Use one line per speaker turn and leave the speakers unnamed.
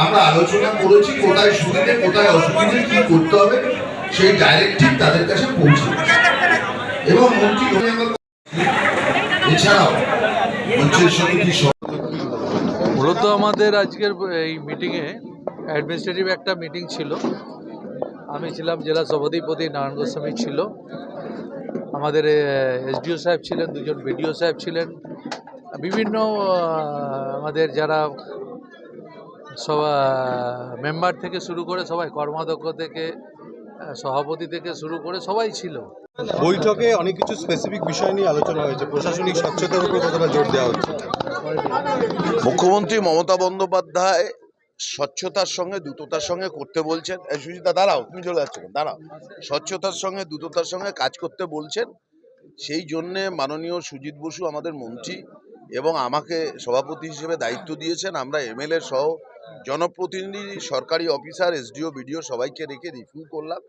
আমরা আলোচনা করেছি কোথায় সুবিধে, কোথায় অসুবিধে, কি করতে হবে, সেই ডাইরেক্টিভ তাদের কাছে পৌঁছে এবং মন্ত্রী এছাড়াও
মূলত আমাদের আজকের এই মিটিংয়ে অ্যাডমিনিস্ট্রেটিভ একটা মিটিং ছিল। আমি ছিলাম জেলা সভাধিপতি নারায়ণ গোস্বামী ছিল। আমাদের এসডিও সাহেব ছিলেন দুজন বিডিও সাহেব ছিলেন। বিভিন্ন আমাদের যারা সব মেম্বার থেকে শুরু করে সবাই কর্মাধ্যক্ষ থেকে সভাপতি থেকে শুরু করে সবাই ছিল।
বৈঠকে অনেক কিছু স্পেসিফিক বিষয় নিয়ে আলোচনা হয়েছে। প্রশাসনিক স্বচ্ছতার উপর কতটা জোর দেওয়া হচ্ছে?
মুখ্যমন্ত্রী মমতা বন্দ্যোপাধ্যায় স্বচ্ছতার সঙ্গে দ্রুততার সঙ্গে করতে বলছেন। সুচিতা দাঁড়াও, তুমি চলে যাচ্ছ? দাঁড়াও। স্বচ্ছতার সঙ্গে, দ্রুততার সঙ্গে কাজ করতে বলছেন। সেই জন্যে মাননীয় সুজিত বসু আমাদের মন্ত্রী এবং আমাকে সভাপতি হিসেবে দায়িত্ব দিয়েছেন। আমরা এমএলএ সহ জনপ্রতিনিধি, সরকারি অফিসার, এসডিও, বিডিও সবাইকে রেখে রিভিউ করলাম।